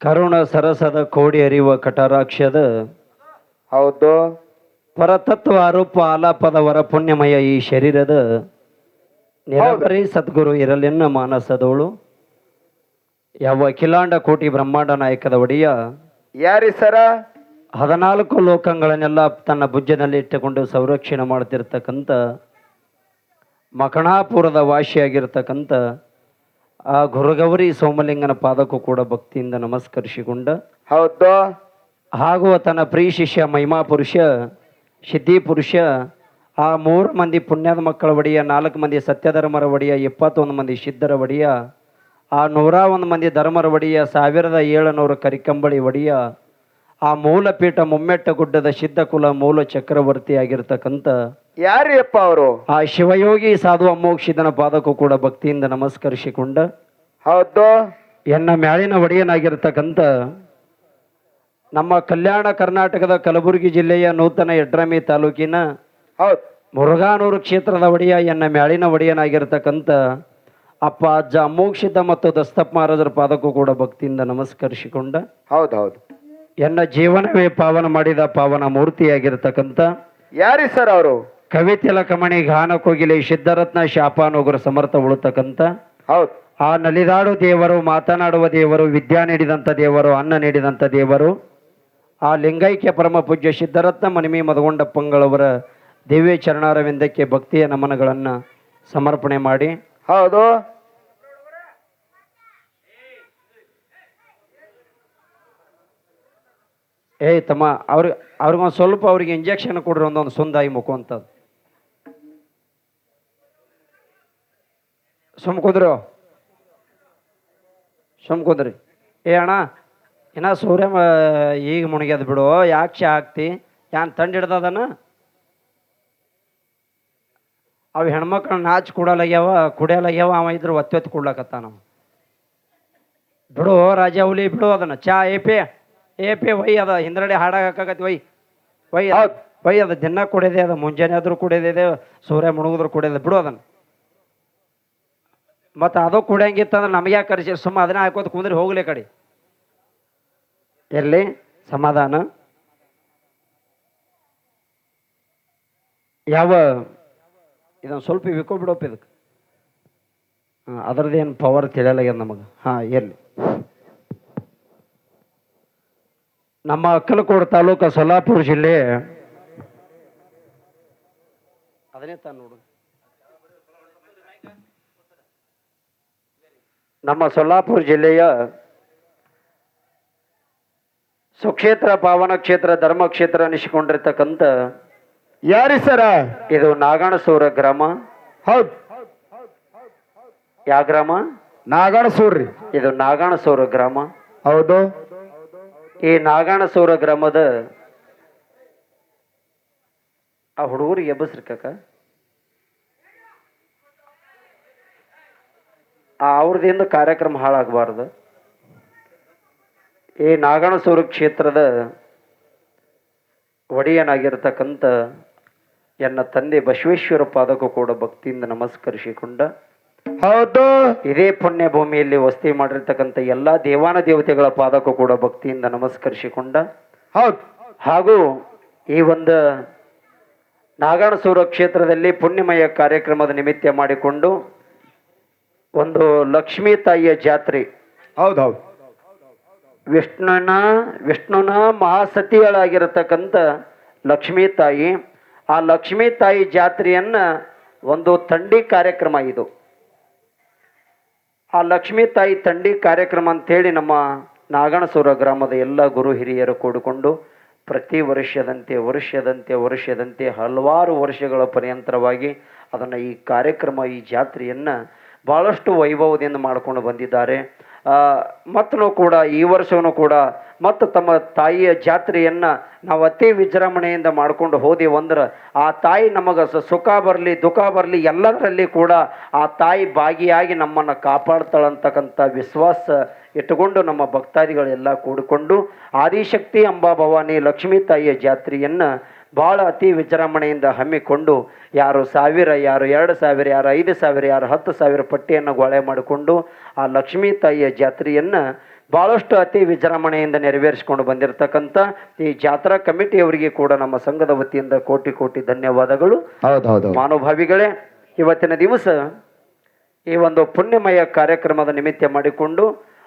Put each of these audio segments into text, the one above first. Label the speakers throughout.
Speaker 1: ಕರುಣ ಸರಸದ ಕೋಡಿ ಅರಿವ ಕಟರಾಕ್ಷದ
Speaker 2: ಹೌದು.
Speaker 1: ಪರತತ್ವ ಆರೋಪ ಆಲಾಪದವರ ಪುಣ್ಯಮಯ ಈ ಶರೀರದ ನಿರಂಬರಿ ಸದ್ಗುರು ಇರಲೆನ್ನ ಮಾನಸದವಳು. ಯಾವ ಕಿಲಾಂಡ ಕೋಟಿ ಬ್ರಹ್ಮಾಂಡ ನಾಯಕದ ಒಡೆಯ
Speaker 2: ಯಾರಿ ಸರ?
Speaker 1: ಹದಿನಾಲ್ಕು ಲೋಕಗಳನ್ನೆಲ್ಲ ತನ್ನ ಭುಜದಲ್ಲಿ ಇಟ್ಟುಕೊಂಡು ಸಂರಕ್ಷಣೆ ಮಾಡ್ತಿರ್ತಕ್ಕಂಥ ಮಕಣಾಪುರದ ವಾಸಿಯಾಗಿರ್ತಕ್ಕಂಥ ಆ ಗುರುಗೌರಿ ಸೋಮಲಿಂಗನ ಪಾದಕ್ಕೂ ಕೂಡ ಭಕ್ತಿಯಿಂದ ನಮಸ್ಕರಿಸಿಕೊಂಡ
Speaker 2: ಹೌದು.
Speaker 1: ಹಾಗೂ ತನ್ನ ಪ್ರಿಯ ಶಿಷ್ಯ ಮಹಿಮಾ ಪುರುಷ ಸಿದ್ಧಿ ಪುರುಷ ಆ ಮೂರು ಮಂದಿ ಪುಣ್ಯದ ಮಕ್ಕಳ ಒಡೆಯ ನಾಲ್ಕು ಮಂದಿ ಸತ್ಯಧರ್ಮರ ಒಡೆಯ ಇಪ್ಪತ್ತೊಂದು ಮಂದಿ ಸಿದ್ಧರ ಒಡೆಯ ಆ ನೂರ ಒಂದು ಮಂದಿ ಧರ್ಮರ ಒಡೆಯ ಸಾವಿರದ ಏಳುನೂರು ಕರಿಕಂಬಳಿ ಒಡೆಯ ಆ ಮೂಲಪೀಠ ಮುಮ್ಮೆಟ್ಟ ಗುಡ್ಡದ ಸಿದ್ಧ ಕುಲ ಮೂಲ ಚಕ್ರವರ್ತಿ ಆಗಿರ್ತಕ್ಕಂಥ
Speaker 2: ಯಾರಿ ಅಪ್ಪ ಅವರು?
Speaker 1: ಆ ಶಿವಯೋಗಿ ಸಾಧು ಅಮ್ಮೋಕ್ಷಿದನ ಪಾದಕ್ಕೂ ಕೂಡ ಭಕ್ತಿಯಿಂದ ನಮಸ್ಕರಿಸಿಕೊಂಡ
Speaker 2: ಹೌದು.
Speaker 1: ಎನ್ನ ಮ್ಯಾಳಿನ ಒಡೆಯನಾಗಿರ್ತಕ್ಕಂಥ ನಮ್ಮ ಕಲ್ಯಾಣ ಕರ್ನಾಟಕದ ಕಲಬುರಗಿ ಜಿಲ್ಲೆಯ ನೂತನ ಯಡ್ರಮಿ ತಾಲೂಕಿನ
Speaker 2: ಹೌದು.
Speaker 1: ಮುರುಘಾನೂರು ಕ್ಷೇತ್ರದ ಒಡೆಯ ಎನ್ನ ಮ್ಯಾಳಿನ ಒಡೆಯನಾಗಿರ್ತಕ್ಕಂಥ ಅಪ್ಪ ಅಜ್ಜ ಅಮೋಕ್ಷಿತ ಮತ್ತು ದಸ್ತಪ್ಪ ಮಹಾರಾಜರ ಪಾದಕ್ಕೂ ಕೂಡ ಭಕ್ತಿಯಿಂದ ನಮಸ್ಕರಿಸಿಕೊಂಡ
Speaker 2: ಹೌದು ಹೌದು
Speaker 1: ಎನ್ನ ಜೀವನವೇ ಪಾವನ ಮಾಡಿದ ಪಾವನ ಮೂರ್ತಿಯಾಗಿರ್ತಕ್ಕಂಥ
Speaker 2: ಯಾರಿ ಸರ್ ಅವರು?
Speaker 1: ಕವಿತೆಲ ಕಮಣಿ ಗಾನ ಕೋಗಿಲೆ ಸಿದ್ಧರತ್ನ ಶಾಪಾನೋಗರು ಸಮರ್ಥ ಉಳುತ್ತಕ್ಕಂಥ
Speaker 2: ಹೌದು.
Speaker 1: ಆ ನಲಿದಾಡು ದೇವರು ಮಾತನಾಡುವ ದೇವರು ವಿದ್ಯಾ ನೀಡಿದಂಥ ದೇವರು ಅನ್ನ ನೀಡಿದಂಥ ದೇವರು ಆ ಲಿಂಗೈಕ್ಯ ಪರಮ ಪೂಜ್ಯ ಸಿದ್ಧರತ್ನ ಮನಿಮಿ ಮದಗೊಂಡಪ್ಪಂಗಳವರ ದಿವ್ಯ ಚರಣಾರವಿಂದಕ್ಕೆ ಭಕ್ತಿಯ ನಮನಗಳನ್ನು ಸಮರ್ಪಣೆ ಮಾಡಿ.
Speaker 2: ಹೌದು.
Speaker 1: ಏಯ್ ತಮ್ಮ ಅವ್ರಿಗೆ ಅವ್ರಿಗೊಂದು ಸ್ವಲ್ಪ ಅವ್ರಿಗೆ ಇಂಜೆಕ್ಷನ್ ಕೊಡ್ರಿ ಒಂದೊಂದು ಸುಂದಾಯಿ ಮುಖ ಅಂತದ್ದು ಸುಮ್ ಕುಂದ್ರು ಸುಮ್ ಕುಂದ್ರಿ ಏ ಅಣ್ಣ ಇನ್ನ ಸೂರ್ಯ ಈಗ ಮುಣಗ್ಯದ ಬಿಡು ಯಾಕೆ ಹಾಕ್ತಿ? ಯಾನ್ ತಂಡ ಹಿಡ್ದದನ? ಅವು ಹೆಣ್ಮಕ್ಳ ನಾಚ್ ಕುಡಲಾಗ್ಯಾವ ಕುಡಿಯಲಾಗ್ಯಾವ ಅವ ಇದ್ರ ಒತ್ತಿ ಒತ್ತಿ ಕುಡ್ಲಕತ್ತಾನ ಅವ. ಬಿಡು ರಾಜ ಹುಲಿ ಬಿಡು ಅದನ್ನ. ಚಾ ಏಪಿ ಏಪಿ ವೈ ಅದ ಹಿಂದ್ರಡೆ ಹಾಡಾಗ ಹಾಕಾಕತಿ ವೈ. ವೈ. ವೈ ಅದ ದಿನ ಕುಡಿಯದೆ ಅದ ಮುಂಜಾನೆ ಆದ್ರೂ ಕುಡಿಯದಿದೆ ಸೂರ್ಯ ಮುಳುಗಿದ್ರು ಕುಡಿಯದ ಬಿಡು ಅದನ್ನ. ಮತ್ತು ಅದು ಕುಡಿಯಂಗಿತ್ತಂದ್ರೆ ನಮಗೆ ಕರೆಸಿ? ಸುಮ್ಮ ಅದನ್ನ ಹಾಕೋತ ಕುಂದ್ರೆ ಹೋಗ್ಲಿ ಕಡೆ. ಎಲ್ಲಿ ಸಮಾಧಾನ. ಯಾವ ಇದನ್ನು ಸ್ವಲ್ಪ ಬಿಡೋಪ್ಪ ಇದಕ್ಕೆ ಹಾಂ, ಅದ್ರದ್ದೇನು ಪವರ್ ತಿಳಿಯಲಾಗ್ಯದ ನಮಗೆ. ಹಾಂ ಎಲ್ಲಿ ನಮ್ಮ ಅಕ್ಕಲಕೋಡು ತಾಲೂಕು ಸೊಲ್ಲಾಪುರ ಜಿಲ್ಲೆ. ಅದನ್ನೇ ತಾನು ನೋಡು. ನಮ್ಮ ಸೊಲ್ಲಾಪುರ ಜಿಲ್ಲೆಯ ಸುಕ್ಷೇತ್ರ ಪಾವನ ಕ್ಷೇತ್ರ ಧರ್ಮಕ್ಷೇತ್ರ ಅನಿಸಿಕೊಂಡಿರ್ತಕ್ಕಂಥ
Speaker 2: ಯಾರಿ ಸರ?
Speaker 1: ಇದು ನಾಗಣಸೂರ ಗ್ರಾಮ.
Speaker 2: ಹೌದು.
Speaker 1: ಯಾವ ಗ್ರಾಮ?
Speaker 2: ನಾಗಣಸೂರ್ರಿ
Speaker 1: ಇದು ನಾಗಣಸೂರ ಗ್ರಾಮ.
Speaker 2: ಹೌದು.
Speaker 1: ಈ ನಾಗಣಸೂರ ಗ್ರಾಮದ ಆ ಹುಡುಗರಿಗೆ ಎಬ್ಬಸ್ರಿ ಕಾಕ. ಅವ್ರದಿಂದ ಕಾರ್ಯಕ್ರಮ ಹಾಳಾಗಬಾರ್ದು. ಈ ನಾಗಣಸೂರು ಕ್ಷೇತ್ರದ ಒಡೆಯನಾಗಿರ್ತಕ್ಕಂಥ ಎನ್ನ ತಂದೆ ಬಸವೇಶ್ವರ ಪಾದಕ ಕೂಡ ಭಕ್ತಿಯಿಂದ ನಮಸ್ಕರಿಸಿಕೊಂಡ
Speaker 2: ಹೌದು.
Speaker 1: ಇದೇ ಪುಣ್ಯ ಭೂಮಿಯಲ್ಲಿ ವಸತಿ ಮಾಡಿರ್ತಕ್ಕಂಥ ಎಲ್ಲಾ ದೇವಾನ ದೇವತೆಗಳ ಪಾದಕ್ಕೂ ಕೂಡ ಭಕ್ತಿಯಿಂದ ನಮಸ್ಕರಿಸಿಕೊಂಡ.
Speaker 2: ಹೌದು.
Speaker 1: ಹಾಗೂ ಈ ಒಂದು ನಾಗಣಸೂರ ಕ್ಷೇತ್ರದಲ್ಲಿ ಪುಣ್ಯಮಯ ಕಾರ್ಯಕ್ರಮದ ನಿಮಿತ್ತ ಮಾಡಿಕೊಂಡು ಒಂದು ಲಕ್ಷ್ಮೀ ತಾಯಿಯ ಜಾತ್ರೆ.
Speaker 2: ಹೌದು ಹೌದು
Speaker 1: ವಿಷ್ಣುನ ವಿಷ್ಣುನ ಮಹಾಸತಿಗಳಾಗಿರತಕ್ಕಂಥ ಲಕ್ಷ್ಮೀ ತಾಯಿ ಆ ಲಕ್ಷ್ಮೀ ತಾಯಿ ಜಾತ್ರೆಯನ್ನ ಒಂದು ತಂಡಿ ಕಾರ್ಯಕ್ರಮ ಇದು. ಆ ಲಕ್ಷ್ಮೀ ತಾಯಿ ತಂಡಿ ಕಾರ್ಯಕ್ರಮ ಅಂತೇಳಿ ನಮ್ಮ ನಾಗಣಸೂರ ಗ್ರಾಮದ ಎಲ್ಲ ಗುರು ಹಿರಿಯರು ಕೂಡಿಕೊಂಡು ಪ್ರತಿ ವರ್ಷದಂತೆ ವರ್ಷದಂತೆ ವರ್ಷದಂತೆ ಹಲವಾರು ವರ್ಷಗಳ ಪರ್ಯಂತರವಾಗಿ ಅದನ್ನು ಈ ಕಾರ್ಯಕ್ರಮ ಈ ಜಾತ್ರೆಯನ್ನು ಭಾಳಷ್ಟು ವೈಭವದಿಂದ ಮಾಡಿಕೊಂಡು ಬಂದಿದ್ದಾರೆ. ಮತ್ತೂ ಕೂಡ ಈ ವರ್ಷವೂ ಕೂಡ ಮತ್ತು ತಮ್ಮ ತಾಯಿಯ ಜಾತ್ರೆಯನ್ನ ನಾವು ಅತಿ ವಿಜೃಂಭಣೆಯಿಂದ ಮಾಡ್ಕೊಂಡು ಹೋದೆವಂದ್ರೆ ಆ ತಾಯಿ ನಮಗೆ ಸುಖ ಬರಲಿ, ದುಃಖ ಬರಲಿ ಎಲ್ಲದರಲ್ಲಿ ಕೂಡ ಆ ತಾಯಿ ಭಾಗಿಯಾಗಿ ನಮ್ಮನ್ನು ಕಾಪಾಡ್ತಾಳಂತಕ್ಕಂಥ ವಿಶ್ವಾಸ ಇಟ್ಟುಕೊಂಡು ನಮ್ಮ ಭಕ್ತಾದಿಗಳೆಲ್ಲ ಕೂಡಿಕೊಂಡು ಆದಿಶಕ್ತಿ ಅಂಬಾ ಭವಾನಿ ಲಕ್ಷ್ಮೀ ತಾಯಿಯ ಜಾತ್ರೆಯನ್ನ ಭಾಳ ಅತಿ ವಿಜೃಂಭಣೆಯಿಂದ ಹಮ್ಮಿಕೊಂಡು ಯಾರು ಸಾವಿರ ಯಾರು ಎರಡು ಸಾವಿರ ಯಾರು ಐದು ಸಾವಿರ ಯಾರು ಹತ್ತು ಸಾವಿರ ಪಟ್ಟಿಯನ್ನು ಗೊಳೆ ಮಾಡಿಕೊಂಡು ಆ ಲಕ್ಷ್ಮೀ ತಾಯಿಯ ಜಾತ್ರೆಯನ್ನು ಬಹಳಷ್ಟು ಅತಿ ವಿಜೃಂಭಣೆಯಿಂದ ನೆರವೇರಿಸಿಕೊಂಡು ಬಂದಿರತಕ್ಕಂಥ ಈ ಜಾತ್ರಾ ಕಮಿಟಿಯವರಿಗೆ ಕೂಡ ನಮ್ಮ ಸಂಘದ ವತಿಯಿಂದ ಕೋಟಿ ಕೋಟಿ ಧನ್ಯವಾದಗಳು.
Speaker 2: ಹೌದು ಹೌದು
Speaker 1: ಮಾನವಭಾವಿಗಳೇ ಇವತ್ತಿನ ದಿವಸ ಈ ಒಂದು ಪುಣ್ಯಮಯ ಕಾರ್ಯಕ್ರಮದ ನಿಮಿತ್ತ ಮಾಡಿಕೊಂಡು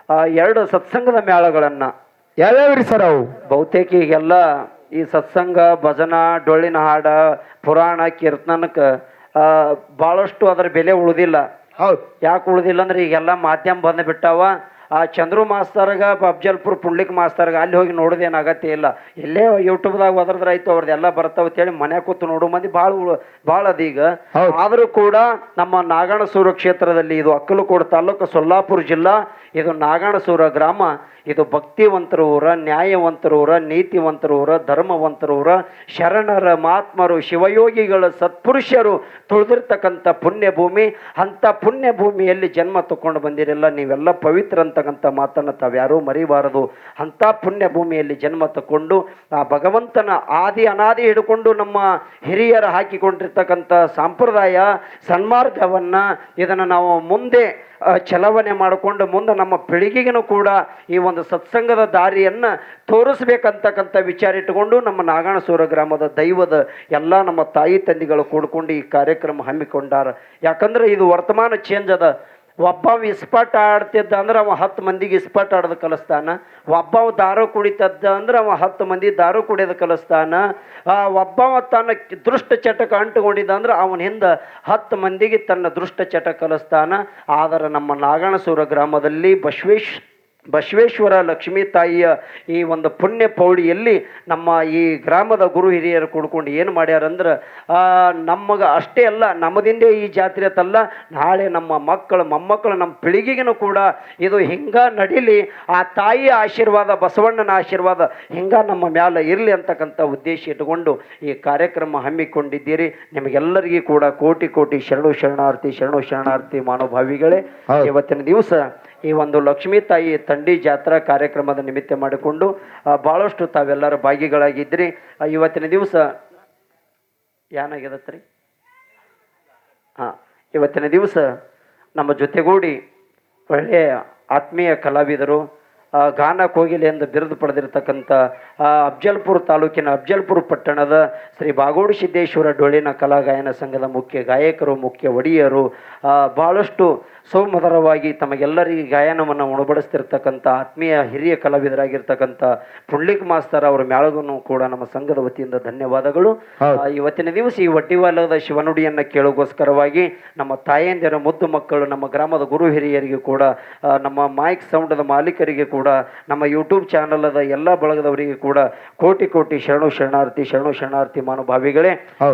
Speaker 1: ಆ ಎರಡು ಸತ್ಸಂಗದ ಮೇಳಗಳನ್ನು
Speaker 2: ಯಾವ್ಯಾವ್ರಿ ಸರ್ ಅವು?
Speaker 1: ಬಹುತೇಕ ಈಗೆಲ್ಲ ಈ ಸತ್ಸಂಗ ಭಜನ ಡೊಳ್ಳಿನ ಹಾಡ ಪುರಾಣ ಕೀರ್ತನಕ್ಕೆ ಭಾಳಷ್ಟು ಅದರ ಬೆಲೆ ಉಳಿದಿಲ್ಲ.
Speaker 2: ಹೌದು.
Speaker 1: ಯಾಕೆ ಉಳಿದಿಲ್ಲ ಅಂದ್ರೆ ಈಗೆಲ್ಲ ಮಾಧ್ಯಮ ಬಂದು ಬಿಟ್ಟಾವ. ಆ ಚಂದ್ರು ಮಾಸ್ತರ್ಗ ಅಫ್ಜಲ್ಪುರ್ ಪುಂಡ್ಲಿಕ್ ಮಾಸ್ತರ್ಗ ಅಲ್ಲಿ ಹೋಗಿ ನೋಡೋದೇನು ಅಗತ್ಯ ಇಲ್ಲ. ಇಲ್ಲೇ ಯೂಟ್ಯೂಬ್ದಾಗ ಒದ್ರದ್ರ ಆಯ್ತು ಅವ್ರದ್ದೆಲ್ಲ ಬರ್ತಾವ ಅಂತೇಳಿ ಮನೆ ಕೂತು ನೋಡು ಮಂದಿ ಭಾಳ ಭಾಳ
Speaker 2: ಅದೀಗ
Speaker 1: ಆದರೂ ಕೂಡ ನಮ್ಮ ನಾಗಣಸೂರ ಕ್ಷೇತ್ರದಲ್ಲಿ ಇದು ಅಕ್ಕಲಕೋಡು ತಾಲೂಕು ಸೊಲ್ಲಾಪುರ ಜಿಲ್ಲಾ ಇದು ನಾಗಣಸೂರ ಗ್ರಾಮ ಇದು ಭಕ್ತಿವಂತರ ಊರ ನ್ಯಾಯವಂತರ ಊರ ನೀತಿವಂತರ ಊರ ಧರ್ಮವಂತರ ಊರ ಶರಣರ ಮಹಾತ್ಮರು ಶಿವಯೋಗಿಗಳ ಸತ್ಪುರುಷರು ತುಳಿದಿರ್ತಕ್ಕಂಥ ಪುಣ್ಯ ಭೂಮಿ ಅಂಥ ಪುಣ್ಯ ಭೂಮಿಯಲ್ಲಿ ಜನ್ಮ ತಕೊಂಡು ಬಂದಿರಲ್ಲ, ನೀವೆಲ್ಲ ಪವಿತ್ರ ಅಂತಕ್ಕಂಥ ಮಾತನ್ನು ತಾವ್ಯಾರೂ ಮರಿಬಾರದು. ಅಂಥ ಪುಣ್ಯ ಭೂಮಿಯಲ್ಲಿ ಜನ್ಮ ತಕೊಂಡು ಆ ಭಗವಂತನ ಆದಿ ಅನಾದಿ ಹಿಡ್ಕೊಂಡು ನಮ್ಮ ಹಿರಿಯರು ಹಾಕಿಕೊಂಡಿರ್ತಕ್ಕಂಥ ಸಂಪ್ರದಾಯ, ಸನ್ಮಾರ್ಗವನ್ನು ಇದನ್ನು ನಾವು ಮುಂದೆ ಚಲಾವಣೆ ಮಾಡಿಕೊಂಡು ಮುಂದೆ ನಮ್ಮ ಪೀಳಿಗೆಗೂ ಕೂಡ ಈ ಒಂದು ಸತ್ಸಂಗದ ದಾರಿಯನ್ನು ತೋರಿಸ್ಬೇಕಂತಕ್ಕಂಥ ವಿಚಾರ ಇಟ್ಟುಕೊಂಡು ನಮ್ಮ ನಾಗಾಣಸೂರ ಗ್ರಾಮದ ದೈವದ ಎಲ್ಲ ನಮ್ಮ ತಾಯಿ ತಂದೆಗಳು ಕೂಡ್ಕೊಂಡು ಈ ಕಾರ್ಯಕ್ರಮ ಹಮ್ಮಿಕೊಂಡಾರ. ಯಾಕಂದ್ರೆ ಇದು ವರ್ತಮಾನ ಚೇಂಜ್ ಅದ. ಒಬ್ಬವ ಇಸ್ಪಟ್ ಆಡ್ತಿದ್ದ ಅಂದ್ರೆ ಅವ ಹತ್ತು ಮಂದಿಗೆ ಇಸ್ಪಟ್ ಆಡೋದು ಕಲಿಸ್ತಾನ. ಒಬ್ಬವ ದಾರು ಕುಡಿತದ್ದ ಅಂದ್ರೆ ಅವ ಹತ್ತು ಮಂದಿ ದಾರು ಕುಡಿಯೋದು ಕಲಿಸ್ತಾನ. ಒಬ್ಬವ ತನ್ನ ದೃಷ್ಟ ಚಟಕ ಅಂಟುಕೊಂಡಿದ್ದ ಅಂದ್ರೆ ಅವನ ಹಿಂದೆ ಹತ್ತು ಮಂದಿಗೆ ತನ್ನ ದೃಷ್ಟ ಚಟ ಕಲಿಸ್ತಾನ. ಆದರೆ ನಮ್ಮ ನಾಗಣಸೂರ ಗ್ರಾಮದಲ್ಲಿ ಬಸವೇಶ್ ಬಸವೇಶ್ವರ ಲಕ್ಷ್ಮೀ ತಾಯಿಯ ಈ ಒಂದು ಪುಣ್ಯ ಪೌಳಿಯಲ್ಲಿ ನಮ್ಮ ಈ ಗ್ರಾಮದ ಗುರು ಹಿರಿಯರು ಕೂಡ್ಕೊಂಡು ಏನು ಮಾಡ್ಯಾರಂದ್ರೆ ನಮಗೆ ಅಷ್ಟೇ ಅಲ್ಲ ನಮ್ಮದಿಂದೇ ಈ ಜಾತ್ರೆ ತಲ್ಲ ನಾಳೆ ನಮ್ಮ ಮಕ್ಕಳು ಮೊಮ್ಮಕ್ಕಳು ನಮ್ಮ ಪೀಳಿಗೆಗೂ ಕೂಡ ಇದು ಹಿಂಗ ನಡೀಲಿ ಆ ತಾಯಿಯ ಆಶೀರ್ವಾದ ಬಸವಣ್ಣನ ಆಶೀರ್ವಾದ ಹಿಂಗ ನಮ್ಮ ಮ್ಯಾಲ ಇರಲಿ ಅಂತಕ್ಕಂಥ ಉದ್ದೇಶ ಇಟ್ಟುಕೊಂಡು ಈ ಕಾರ್ಯಕ್ರಮ ಹಮ್ಮಿಕೊಂಡಿದ್ದೀರಿ ನಿಮಗೆಲ್ಲರಿಗೂ ಕೂಡ ಕೋಟಿ ಕೋಟಿ ಶರಣು ಶರಣಾರ್ಥಿ ಶರಣು ಶರಣಾರ್ಥಿ ಮಾನವಭಾವಿಗಳೇ
Speaker 2: ಹೌದು.
Speaker 1: ಇವತ್ತಿನ ದಿವಸ ಈ ಒಂದು ಲಕ್ಷ್ಮೀ ತಾಯಿ ತಂಡಿ ಜಾತ್ರಾ ಕಾರ್ಯಕ್ರಮದ ನಿಮಿತ್ತ ಮಾಡಿಕೊಂಡು ಭಾಳಷ್ಟು ತಾವೆಲ್ಲರೂ ಭಾಗಿಗಳಾಗಿದ್ರಿ. ಇವತ್ತಿನ ದಿವಸ ಏನಾಗ್ಯದತ್ರಿ ಹಾಂ, ಇವತ್ತಿನ ದಿವಸ ನಮ್ಮ ಜೊತೆಗೂಡಿ ಒಳ್ಳೆಯ ಆತ್ಮೀಯ ಕಲಾವಿದರು ಗಾನ ಕೋಗಿಲೆ ಎಂದು ಬಿರುದು ಪಡೆದಿರತಕ್ಕಂಥ ಅಫ್ಜಲ್ಪುರ ತಾಲೂಕಿನ ಅಫ್ಜಲ್ಪುರ ಪಟ್ಟಣದ ಶ್ರೀ ಬಾಗೋಡು ಸಿದ್ದೇಶ್ವರ ಡೊಳ್ಳಿನ ಕಲಾಗಾಯನ ಸಂಘದ ಮುಖ್ಯ ಗಾಯಕರು ಮುಖ್ಯ ಒಡಿಯರು ಭಾಳಷ್ಟು ಸೌಮಧರವಾಗಿ ತಮಗೆಲ್ಲರಿಗೆ ಗಾಯನವನ್ನು ಉಣಬಡಿಸ್ತಿರ್ತಕ್ಕಂಥ ಆತ್ಮೀಯ ಹಿರಿಯ ಕಲಾವಿದರಾಗಿರ್ತಕ್ಕಂಥ ಪುಂಡ್ಲಿಕ್ ಮಾಸ್ತರ್ ಅವರ ಮ್ಯಾಳಗೂ ಕೂಡ ನಮ್ಮ ಸಂಘದ ವತಿಯಿಂದ ಧನ್ಯವಾದಗಳು. ಇವತ್ತಿನ ದಿವಸ ಈ ಒಡ್ಡಿವಾಲದ ಶಿವನುಡಿಯನ್ನು ಕೇಳೋಗೋಸ್ಕರವಾಗಿ ನಮ್ಮ ತಾಯಂದಿರ ಮುದ್ದು ಮಕ್ಕಳು ನಮ್ಮ ಗ್ರಾಮದ ಗುರು ಹಿರಿಯರಿಗೆ ಕೂಡ ನಮ್ಮ ಮೈಕ್ ಸೌಂಡದ ಮಾಲೀಕರಿಗೆ ಕೂಡ ನಮ್ಮ ಯೂಟ್ಯೂಬ್ ಚಾನಲದ ಎಲ್ಲ ಬಳಗದವರಿಗೆ ಕೂಡ ಕೋಟಿ ಕೋಟಿ ಶರಣು ಶರಣಾರ್ಥಿ ಶರಣು ಶರಣಾರ್ಥಿ ಮನೋಭಾವಿಗಳೇ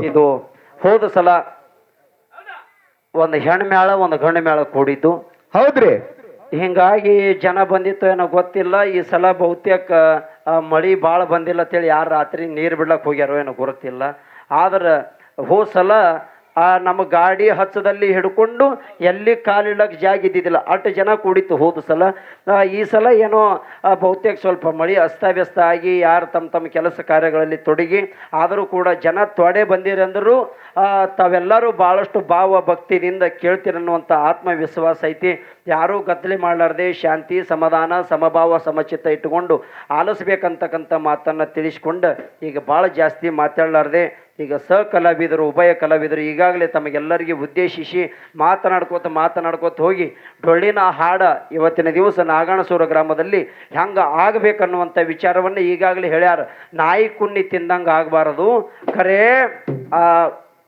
Speaker 1: ಇದು ಹೋದ ಸಲ ಒಂದು ಹೆಣ್ಮೇಳ ಒಂದು ಗಂಡು ಮೇಳ ಕೂಡಿದ್ದು.
Speaker 2: ಹೌದ್ರಿ.
Speaker 1: ಹಿಂಗಾಗಿ ಜನ ಬಂದಿತ್ತು ಏನೋ ಗೊತ್ತಿಲ್ಲ ಈ ಸಲ ಬಹುತೇಕ ಮಳಿ ಭಾಳ ಬಂದಿಲ್ಲ ಅಂತೇಳಿ ಯಾರು ರಾತ್ರಿ ನೀರು ಬಿಡ್ಲಕ್ಕೆ ಹೋಗ್ಯಾರೋ ಏನೋ ಗೊತ್ತಿಲ್ಲ. ಆದ್ರೆ ಹೋದ ಸಲ ಆ, ನಮ್ಮ ಗಾಡಿ ಹಚ್ಚದಲ್ಲಿ ಹಿಡ್ಕೊಂಡು ಎಲ್ಲಿ ಕಾಲಿಡಕ್ಕೆ ಜಾಗ ಇದ್ದಿದ್ದಿಲ್ಲ. ಅಷ್ಟು ಜನ ಕೂಡಿತ್ತು ಹೋದ ಸಲ. ಈ ಸಲ ಏನೋ ಬಹುತೇಕ ಸ್ವಲ್ಪ ಮಳೆ ಅಸ್ತವ್ಯಸ್ತ ಆಗಿ ಯಾರು ತಮ್ಮ ತಮ್ಮ ಕೆಲಸ ಕಾರ್ಯಗಳಲ್ಲಿ ತೊಡಗಿ, ಆದರೂ ಕೂಡ ಜನ ತೊಡೆ ಬಂದಿರಂದರೂ ತಾವೆಲ್ಲರೂ ಭಾಳಷ್ಟು ಭಾವ ಭಕ್ತಿಯಿಂದ ಕೇಳ್ತೀರನ್ನುವಂಥ ಆತ್ಮವಿಶ್ವಾಸ ಐತಿ. ಯಾರೂ ಗದ್ದಲೆ ಮಾಡಲಾರ್ದೆ ಶಾಂತಿ, ಸಮಾಧಾನ, ಸಮಭಾವ, ಸಮಚಿತ್ತ ಇಟ್ಟುಕೊಂಡು ಆಲಿಸ್ಬೇಕಂತಕ್ಕಂಥ ಮಾತನ್ನು ತಿಳಿಸ್ಕೊಂಡು ಈಗ ಭಾಳ ಜಾಸ್ತಿ ಮಾತಾಡಲಾರ್ದೆ ಈಗ ಸ ಕಲಾವಿದರು ಉಭಯ ಕಲಾವಿದರು ಈಗಾಗಲೇ ತಮಗೆಲ್ಲರಿಗೆ ಉದ್ದೇಶಿಸಿ ಮಾತನಾಡ್ಕೋತ ಮಾತನಾಡ್ಕೋತ ಹೋಗಿ ಡೊಳ್ಳಿನ ಹಾಡ ಇವತ್ತಿನ ದಿವಸ ನಾಗಣಸೂರ ಗ್ರಾಮದಲ್ಲಿ ಹೆಂಗೆ ಆಗಬೇಕನ್ನುವಂಥ ವಿಚಾರವನ್ನು ಈಗಾಗಲೇ ಹೇಳ್ಯಾರ. ನಾಯಿ ಕುನ್ನಿ ತಿಂದಂಗೆ ಆಗಬಾರದು ಖರೇ ಆ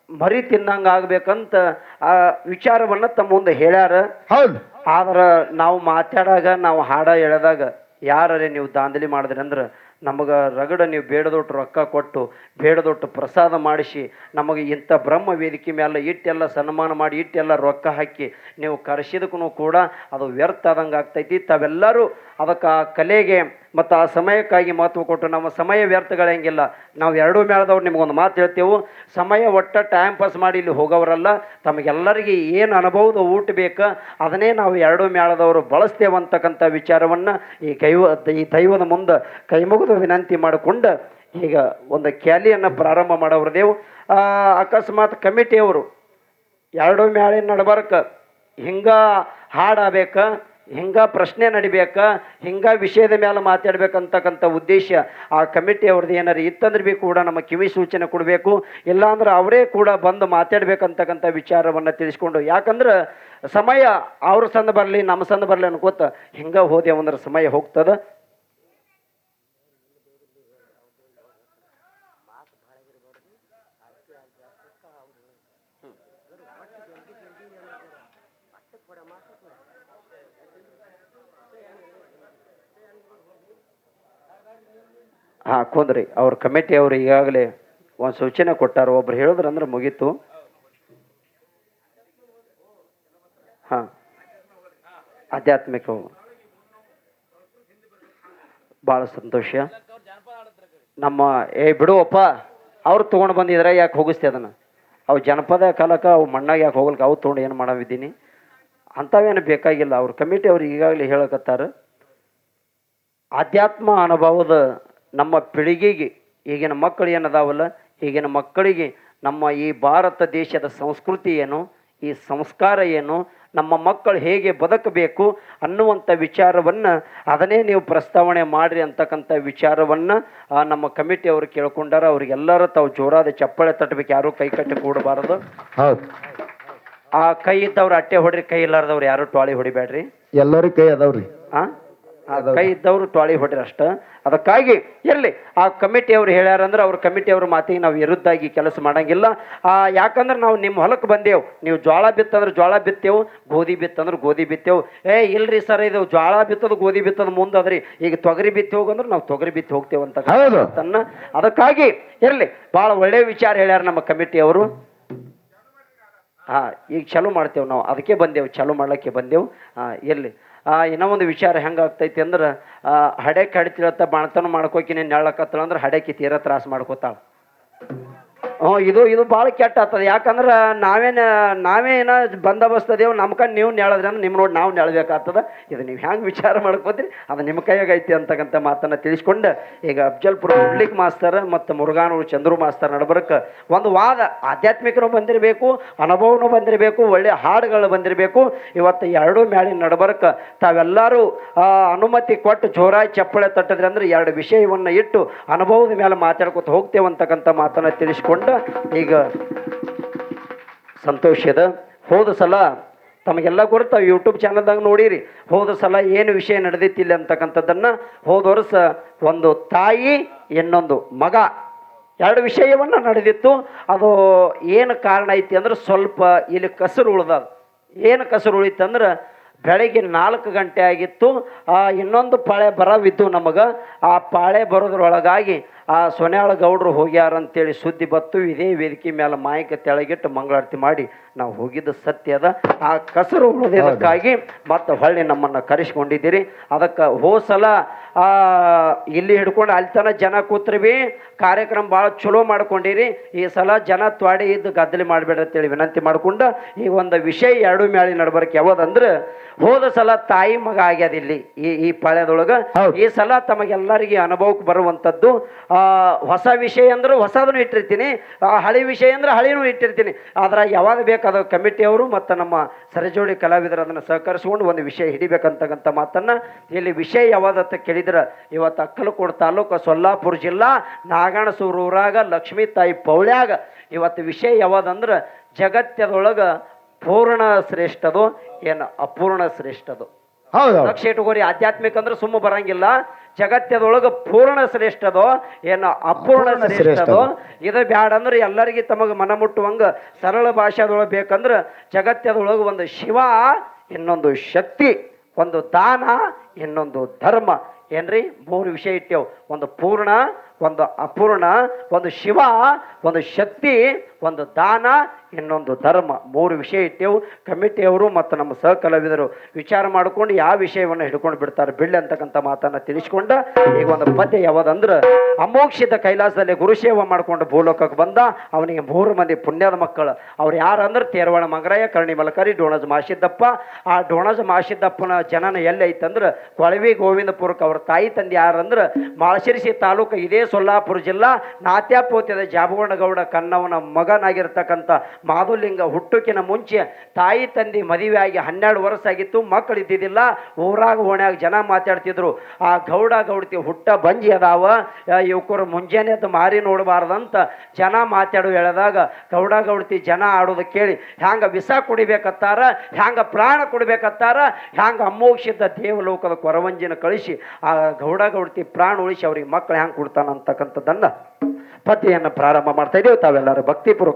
Speaker 1: ಮರಿ ತಿಂದಂಗೆ ಆಗ್ಬೇಕಂತ ಆ ವಿಚಾರವನ್ನು ತಮ್ಮ ಮುಂದೆ ಹೇಳ್ಯಾರ.
Speaker 2: ಹೌದು.
Speaker 1: ಆದ್ರೆ ನಾವು ಮಾತಾಡಾಗ ನಾವು ಹಾಡ ಹೇಳಿದಾಗ ಯಾರೇ ನೀವು ದಾಂಧಲಿ ಮಾಡಿದ್ರಿ ಅಂದ್ರೆ ನಮಗೆ ರಗಡ ನೀವು ಬೇಡದೊಟ್ಟು ರೊಕ್ಕ ಕೊಟ್ಟು ಬೇಡದೊಟ್ಟು ಪ್ರಸಾದ ಮಾಡಿಸಿ, ನಮಗೆ ಇಂಥ ಬ್ರಹ್ಮ ವೇದಿಕೆ ಮೇಲೆ ಇಟ್ಟೆಲ್ಲ ಸನ್ಮಾನ ಮಾಡಿ, ಇಟ್ಟೆಲ್ಲ ರೊಕ್ಕ ಹಾಕಿ ನೀವು ಕರೆಸಿದಕ್ಕೂ ಕೂಡ ಅದು ವ್ಯರ್ಥ ಆದಂಗೆ ಆಗ್ತೈತಿ ತಾವೆಲ್ಲರೂ ಅದಕ್ಕೆ ಆ ಕಲೆಗೆ ಮತ್ತು ಆ ಸಮಯಕ್ಕಾಗಿ ಮಹತ್ವ ಕೊಟ್ಟು ನಮ್ಮ ಸಮಯ ವ್ಯರ್ಥಗಳಂಗಿಲ್ಲ ನಾವು ಎರಡೂ ಮೇಳದವ್ರು ನಿಮಗೊಂದು ಮಾತು ಹೇಳ್ತೇವೆ. ಸಮಯ ಒಟ್ಟು ಟೈಮ್ ಪಾಸ್ ಮಾಡಿ ಇಲ್ಲಿ ಹೋಗೋರಲ್ಲ ತಮಗೆಲ್ಲರಿಗೆ ಏನು ಅನುಭವದ ಊಟ ಬೇಕು, ಅದನ್ನೇ ನಾವು ಎರಡೂ ಮೇಳದವರು ಬಳಸ್ತೇವೆ ಅಂತಕ್ಕಂಥ ವಿಚಾರವನ್ನು ಈ ಕೈವ, ಈ ದೈವದ ಮುಂದೆ ಕೈಮುಗಿದು ವಿನಂತಿ ಮಾಡಿಕೊಂಡು ಈಗ ಒಂದು ಕ್ಯಾಲಿಯನ್ನು ಪ್ರಾರಂಭ ಮಾಡೋವ್ರದೇವು ಅಕಸ್ಮಾತ್ ಕಮಿಟಿಯವರು, ಎರಡು ಮ್ಯಾಳಿನ ನಡಬರ್ಕ? ಹಿಂಗ ಹಾಡಬೇಕ? ಹಿಂಗ ಪ್ರಶ್ನೆ ನಡಿಬೇಕ, ಹಿಂಗೆ ವಿಷಯದ ಮೇಲೆ ಮಾತಾಡ್ಬೇಕಂತಕ್ಕಂಥ ಉದ್ದೇಶ ಆ ಕಮಿಟಿ ಅವ್ರದ್ದು ಏನಾರು ಇತ್ತಂದ್ರೆ ಬಿ ಕೂಡ ನಮ್ಮ ಕಿವಿ ಸೂಚನೆ ಕೊಡಬೇಕು, ಇಲ್ಲಾಂದ್ರೆ ಅವರೇ ಕೂಡ ಬಂದು ಮಾತಾಡ್ಬೇಕಂತಕ್ಕಂಥ ವಿಚಾರವನ್ನು ತಿಳಿಸ್ಕೊಂಡು, ಯಾಕಂದ್ರೆ ಸಮಯ ಅವ್ರ ಸಂದ ಬರಲಿ, ನಮ್ಮ ಸಂದ ಬರಲಿ ಅನ್ಕೋತ ಹಿಂಗೆ ಹೋದೆ ಅಂದ್ರೆ ಸಮಯ ಹೋಗ್ತದ. ಹಾಂ ಕುಂದ್ರಿ ಅವ್ರ ಕಮಿಟಿ ಅವರು ಈಗಾಗಲೇ ಒಂದು ಸೂಚನೆ ಕೊಟ್ಟಾರ. ಒಬ್ರು ಹೇಳಿದ್ರಂದ್ರೆ ಮುಗೀತು. ಹಾಂ. ಆಧ್ಯಾತ್ಮಿಕ ಭಾಳ ಸಂತೋಷ. ನಮ್ಮ, ಏ ಬಿಡುವಪ್ಪ, ಅವ್ರು ತೊಗೊಂಡು ಬಂದಿದ್ರೆ ಯಾಕೆ ಹೋಗಿಸ್ತೆ ಅದನ್ನು? ಅವು ಜನಪದ ಕಾಲಕ್ಕೆ ಅವು ಮಣ್ಣಾಗ ಯಾಕೆ ಹೋಗ್ಲಿಕ್ಕೆ ಅವು ತೊಗೊಂಡು ಏನು ಮಾಡವಿದ್ದೀನಿ? ಅಂಥವೇನು ಬೇಕಾಗಿಲ್ಲ. ಅವ್ರ ಕಮಿಟಿ ಅವ್ರು ಈಗಾಗಲೇ ಹೇಳಕತ್ತಾರ. ಆಧ್ಯಾತ್ಮ ಅನುಭವದ ನಮ್ಮ ಪೀಳಿಗೆಗೆ ಈಗಿನ ಮಕ್ಕಳು ಏನದಾವಲ್ಲ? ಈಗಿನ ಮಕ್ಕಳಿಗೆ ನಮ್ಮ ಈ ಭಾರತ ದೇಶದ ಸಂಸ್ಕೃತಿ ಏನು? ಈ ಸಂಸ್ಕಾರ ಏನು? ನಮ್ಮ ಮಕ್ಕಳು ಹೇಗೆ ಬದುಕಬೇಕು ಅನ್ನುವಂಥ ವಿಚಾರವನ್ನು ಅದನ್ನೇ ನೀವು ಪ್ರಸ್ತಾವನೆ ಮಾಡಿರಿ ಅಂತಕ್ಕಂಥ ವಿಚಾರವನ್ನು ನಮ್ಮ ಕಮಿಟಿ ಅವರು ಕೇಳ್ಕೊಂಡಾರ. ಅವ್ರಿಗೆಲ್ಲರೂ ತಾವು ಜೋರಾದ ಚಪ್ಪಳೆ ತಟ್ಟಬೇಕು. ಯಾರೂ ಕೈ ಕಟ್ಟಿ ಕೂಡಬಾರದು.
Speaker 2: ಹೌದು.
Speaker 1: ಆ ಕೈ ಇದ್ದವ್ರು ಅಟ್ಟೆ ಹೊಡ್ರಿ ಕೈ ಇಲ್ಲಾರ್ದವ್ರು ಯಾರು ಟಾಳಿ ಹೊಡಿಬೇಡ್ರಿ.
Speaker 2: ಎಲ್ಲರೂ ಕೈ ಅದಾವ್ರಿ.
Speaker 1: ಆ? ಕೈ ಇದ್ದವರು ಟಾಳಿ ಹೊಡ್ರಿ ಅಷ್ಟ. ಅದಕ್ಕಾಗಿ ಇರಲಿ. ಆ ಕಮಿಟಿ ಅವ್ರು ಹೇಳ್ಯಾರಂದ್ರೆ ಅವ್ರ ಕಮಿಟಿಯವ್ರ ಮಾತಿಗೆ ನಾವು ವಿರುದ್ಧಾಗಿ ಕೆಲಸ ಮಾಡಂಗಿಲ್ಲ. ಆ ಯಾಕಂದ್ರೆ ನಾವು ನಿಮ್ಮ ಹೊಲಕ್ಕೆ ಬಂದೇವು. ನೀವು ಜ್ವಾಳ ಬಿತ್ತಂದ್ರೆ ಜ್ವಾಳ ಬಿತ್ತೇವು ಗೋಧಿ ಬಿತ್ತಂದ್ರೆ ಗೋಧಿ ಬಿತ್ತೇವು. ಏ ಇಲ್ರಿ ಸರ್ ಇದು ಜ್ವಾಳ ಬಿತ್ತದ ಗೋಧಿ ಬಿತ್ತದ ಮುಂದದ್ರಿ ಈಗ ತೊಗರಿ ಬಿತ್ತಿ ಹೋಗಂದ್ರೆ ನಾವು ತೊಗರಿ ಬಿತ್ತಿ ಹೋಗ್ತೇವೆ ಅಂತ. ತನ್ನ. ಅದಕ್ಕಾಗಿ ಇರಲಿ. ಭಾಳ ಒಳ್ಳೆಯ ವಿಚಾರ ಹೇಳ್ಯಾರ ನಮ್ಮ ಕಮಿಟಿಯವರು ಹಾ ಈಗ ಚಲೋ ಮಾಡ್ತೇವೆ ನಾವು. ಅದಕ್ಕೆ ಬಂದೆವು ಚಲೋ ಮಾಡ್ಲಿಕ್ಕೆ ಬಂದೆವು. ಹಾಂ ಇರಲಿ. ಇನ್ನೂ ಒಂದು ವಿಚಾರ ಹೆಂಗೆ ಆಗ್ತೈತಿ ಅಂದ್ರೆ ಹಡೆಕ್ ಹಡಿತಿರತ್ತ ಬಾಣತನ ಮಾಡ್ಕೋಕಿನೇ ನೆಳ್ಳಕತ್ತಳ ಅಂದ್ರೆ ಹಡೆಕಿ ತೀರ ತ್ರಾಸ ಮಾಡ್ಕೋತಾಳ. ಹ್ಞೂ, ಇದು ಇದು ಭಾಳ ಕೆಟ್ಟ ಆಗ್ತದೆ. ಯಾಕಂದ್ರೆ ನಾವೇನ ನಾವೇನ ಬಂದೋಬಸ್ತದೇವು, ನಮ್ಮ ಕಣ್ಣು ನೀವು ನೆಳದ್ರೆ ಅಂದ್ರೆ ನಿಮ್ಮ ನೋಡಿ ನಾವು ನೆಳಬೇಕಾಗ್ತದೆ. ಇದು ನೀವು ಹೆಂಗೆ ವಿಚಾರ ಮಾಡ್ಕೋತೀರಿ? ಅದು ನಿಮ್ಮ ಕೈಯಾಗ ಐತಿ ಅಂತಕ್ಕಂಥ ಮಾತನ್ನು ತಿಳಿಸ್ಕೊಂಡು ಈಗ ಅಫ್ಜಲ್ಪುರ ಹುಡ್ಲಿಕ್ ಮಾಸ್ತರ್ ಮತ್ತು ಮುರುಘಾನೂರು ಚಂದ್ರು ಮಾಸ್ತರ್ ನಡಬರ್ಕ ಒಂದು ವಾದ ಆಧ್ಯಾತ್ಮಿಕನೂ ಬಂದಿರಬೇಕು, ಅನುಭವನೂ ಬಂದಿರಬೇಕು, ಒಳ್ಳೆ ಹಾಡುಗಳು ಬಂದಿರಬೇಕು. ಇವತ್ತು ಎರಡೂ ಮ್ಯಾಲಿನ ನಡಬರ್ಕ ತಾವೆಲ್ಲರೂ ಅನುಮತಿ ಕೊಟ್ಟು ಜೋರಾಗಿ ಚಪ್ಪಳೆ ತಟ್ಟಿದ್ರಿ ಅಂದ್ರೆ ಎರಡು ವಿಷಯವನ್ನು ಇಟ್ಟು ಅನುಭವದ ಮೇಲೆ ಮಾತಾಡ್ಕೊತ ಹೋಗ್ತೇವೆ ಅಂತಕ್ಕಂಥ ಮಾತನ್ನು ತಿಳಿಸ್ಕೊಂಡು ಈಗ ಸಂತೋಷದ ಹೋದ ಸಲ ತಮಗೆಲ್ಲ ಗೊತ್ತ ಯೂಟ್ಯೂಬ್ ಚಾನಲ್ದಾಗ ನೋಡಿರಿ. ಹೋದ ಸಲ ಏನು ವಿಷಯ ನಡೆದಿತ್ತಿಲ್ಲ ಅಂತಕ್ಕಂಥದ್ದನ್ನು ಹೋದ ವರ್ಷ ಒಂದು ತಾಯಿ, ಇನ್ನೊಂದು ಮಗ ಎರಡು ವಿಷಯವನ್ನ ನಡೆದಿತ್ತು. ಅದು ಏನು ಕಾರಣ ಐತಿ ಅಂದ್ರೆ ಸ್ವಲ್ಪ ಇಲ್ಲಿ ಕಸರು ಉಳ್ದದ. ಏನು ಕಸರು ಉಳಿತಂದ್ರೆ ಬೆಳಗ್ಗೆ ನಾಲ್ಕು ಗಂಟೆ ಆಗಿತ್ತು. ಆ ಇನ್ನೊಂದು ಪಾಳೆ ಬರವಿದ್ದು ನಮಗೆ. ಆ ಪಾಳೆ ಬರೋದ್ರೊಳಗಾಗಿ ಆ ಸೊನ್ಯಾಳ ಗೌಡ್ರು ಹೋಗ್ಯಾರ ಅಂತೇಳಿ ಸುದ್ದಿ ಬತ್ತು ಇದೇ ವೇದಿಕೆ ಮೇಲೆ ಮಾಯಕ ತೆಳಗಿಟ್ಟು ಮಂಗಳಾರತಿ ಮಾಡಿ ನಾವು ಹೋಗಿದ್ದು ಸತ್ಯ ಅದ. ಆ ಕಸರು ಉಳಿದಿದ್ದಕ್ಕಾಗಿ ಮತ್ತೆ ಹೊಳ್ಳಿ ನಮ್ಮನ್ನು ಕರೆಸ್ಕೊಂಡಿದ್ದೀರಿ. ಅದಕ್ಕೆ ಹೋಸಲ ಆ ಇಲ್ಲಿ ಹಿಡ್ಕೊಂಡು ಅಲ್ಲಿ ತನಕ ಜನ ಕೂತ್ರಿ ಕಾರ್ಯಕ್ರಮ ಭಾಳ ಚಲೋ ಮಾಡ್ಕೊಂಡಿರಿ. ಈ ಸಲ ಜನ ತ್ವಾಡಿ ಇದ್ದು ಗದ್ದಲಿ ಮಾಡಬೇಡ ಅಂತೇಳಿ ವಿನಂತಿ ಮಾಡಿಕೊಂಡು ಈ ಒಂದು ವಿಷಯ ಎರಡು ಮ್ಯಾಳಿ ನಡ್ಬರಕ್ಕೆ ಯಾವ್ದಂದ್ರೆ ಹೋದ ಸಲ ತಾಯಿ ಮಗ ಆಗ್ಯದ ಇಲ್ಲಿ ಈ ಈ ಪಾಳ್ಯದೊಳಗೆ. ಈ ಸಲ ತಮಗೆಲ್ಲರಿಗೆ ಅನುಭವಕ್ಕೆ ಬರುವಂಥದ್ದು ಹೊಸ ವಿಷಯ ಅಂದ್ರೆ ಹೊಸದನ್ನು ಇಟ್ಟಿರ್ತೀನಿ ಆ, ಹಳೆ ವಿಷಯ ಅಂದ್ರೆ ಹಳೆಯೂ ಇಟ್ಟಿರ್ತೀನಿ. ಆದ್ರೆ ಯಾವಾಗ ಬೇಕಾದ ಕಮಿಟಿಯವರು ಮತ್ತು ನಮ್ಮ ಸರಜೋಡಿ ಕಲಾವಿದರು ಅದನ್ನು ಸಹಕರಿಸಿಕೊಂಡು ಒಂದು ವಿಷಯ ಹಿಡಿಬೇಕಂತಕ್ಕಂಥ ಮಾತನ್ನ ಇಲ್ಲಿ ವಿಷಯ ಯಾವ್ದಂತ ಕೇಳಿದ್ರೆ ಇವತ್ತು ಅಕ್ಕಲಕೋಡು ತಾಲೂಕು ಸೊಲ್ಲಾಪುರ ಜಿಲ್ಲಾ ನಾಗಣಸೂರು ಊರಾಗ ಲಕ್ಷ್ಮೀ ತಾಯಿ ಪೌಳ್ಯಾಗ. ಇವತ್ತು ವಿಷಯ ಯಾವ್ದಂದ್ರೆ ಜಗತ್ತದೊಳಗ ಪೂರ್ಣ ಶ್ರೇಷ್ಠದು ಏನು ಅಪೂರ್ಣ ಶ್ರೇಷ್ಠದು.
Speaker 2: ಹೌದು
Speaker 1: ಲಕ್ಷ ಇಟ್ಕೋರಿ ಆಧ್ಯಾತ್ಮಿಕ ಅಂದ್ರೆ ಸುಮ್ಮ ಬರಂಗಿಲ್ಲ. ಜಗತ್ತದೊಳಗ ಪೂರ್ಣ ಶ್ರೇಷ್ಠದೋ ಏನು ಅಪೂರ್ಣ
Speaker 2: ಶ್ರೇಷ್ಠ
Speaker 1: ಶ್ರೇಷ್ಠದೋ
Speaker 2: ಇದ
Speaker 1: ಇದು ಬ್ಯಾಡ ಅಂದ್ರೆ ಎಲ್ಲರಿಗೆ ತಮಗೆ ಮನ ಮುಟ್ಟುವಂಗ ಸರಳ ಭಾಷೆದೊಳಗೆ ಬೇಕಂದ್ರೆ ಜಗತ್ತದೊಳಗೆ ಒಂದು ಶಿವ ಇನ್ನೊಂದು ಶಕ್ತಿ ಒಂದು ದಾನ ಇನ್ನೊಂದು ಧರ್ಮ. ಏನ್ರಿ? ಮೂರು ವಿಷಯ ಇಟ್ಟೇವು. ಒಂದು ಪೂರ್ಣ ಒಂದು ಅಪೂರ್ಣ ಒಂದು ಶಿವ ಒಂದು ಶಕ್ತಿ ಒಂದು ದಾನ, ಇನ್ನೊಂದು ಧರ್ಮ. ಮೂರು ವಿಷಯ ಇಟ್ಟೆವು. ಕಮಿಟಿಯವರು ಮತ್ತು ನಮ್ಮ ಸಹಕಲಾವಿದರು ವಿಚಾರ ಮಾಡಿಕೊಂಡು ಯಾವ ವಿಷಯವನ್ನು ಹಿಡ್ಕೊಂಡು ಬಿಡ್ತಾರೆ ಬಿಳ್ಳೆ ಅಂತಕ್ಕಂಥ ಮಾತನ್ನು ತಿಳಿಸ್ಕೊಂಡ. ಈಗ ಒಂದು ಪದ್ಯ ಯಾವುದಂದ್ರೆ, ಅಮೋಕ್ಷಿತ ಕೈಲಾಸದಲ್ಲಿ ಗುರುಸೇವ ಮಾಡ್ಕೊಂಡು ಭೂಲೋಕಕ್ಕೆ ಬಂದ ಅವನಿಗೆ ಮೂರು ಮಂದಿ ಪುಣ್ಯದ ಮಕ್ಕಳು. ಅವ್ರು ಯಾರಂದ್ರೆ ತೇರವಾಳ ಮಗರಾಯ, ಕರ್ಣಿ ಮಲಕರಿ, ಡೋಣಜ್ ಮಾಸಿದ್ದಪ್ಪ. ಆ ಡೋಣಜ್ ಮಾಶಿದ್ದಪ್ಪನ ಜನನ ಎಲ್ಲಿ ಐತಂದ್ರೆ, ಕೊಳವಿ ಗೋವಿಂದಪುರಕ್ಕೆ ಅವ್ರ ತಾಯಿ ತಂದೆ ಯಾರಂದ್ರೆ ಮಾಳಶಿರಿಸಿ ತಾಲೂಕು ಇದೇ ಸೊಲ್ಲಾಪುರ ಜಿಲ್ಲಾ, ನಾತ್ಯಾಪೋತ್ಯದ ಜಾಬಗೊಂಡಗೌಡ ಕನ್ನವನ ಮಗನಾಗಿರ್ತಕ್ಕಂಥ ಮಾಧುಲಿಂಗ ಹುಟ್ಟುಕಿನ ಮುಂಚೆ ತಾಯಿ ತಂದೆ ಮದುವೆಯಾಗಿ ಹನ್ನೆರಡು ವರ್ಷ ಆಗಿತ್ತು, ಮಕ್ಕಳು ಇದ್ದಿದ್ದಿಲ್ಲ, ಊರಾಗ ಓಣ್ಯಾಗ ಜನ ಮಾತಾಡ್ತಿದ್ರು. ಆ ಗೌಡ ಗೌಡತಿ ಹುಟ್ಟ ಬಂಜಿ ಅದಾವ ಇವಕರು ಮುಂಜಾನೆ ಅದು ಮಾರಿ ನೋಡಬಾರ್ದಂತ ಜನ ಮಾತಾಡು ಹೇಳಿದಾಗ ಗೌಡ ಗೌಡತಿ ಜನ ಆಡೋದು ಕೇಳಿ, ಹ್ಯಾಂಗ ವಿಷ ಕುಡಿಬೇಕತ್ತಾರ, ಹ್ಯಾಂಗ ಪ್ರಾಣ ಕೊಡ್ಬೇಕತ್ತಾರ, ಹ್ಯಾಂಗ ಅಮೋಕ್ಷಿತ ದೇವಲೋಕದ ಕೊರವಂಜಿನ ಕಳಿಸಿ ಆ ಗೌಡ ಗೌಡತಿ ಪ್ರಾಣ ಉಳಿಸಿ ಅವ್ರಿಗೆ ಮಕ್ಕಳು ಹ್ಯಾಂಗ ಕೊಡ್ತಾನ ಅಂತಕ್ಕಂಥದ್ದನ್ನ ಪದ್ಯವನ್ನು ಪ್ರಾರಂಭ ಮಾಡ್ತಾ ಇದ್ದೇವೆ ತಾವೆಲ್ಲರೂ ಭಕ್ತಿಪೂರ್ವಕ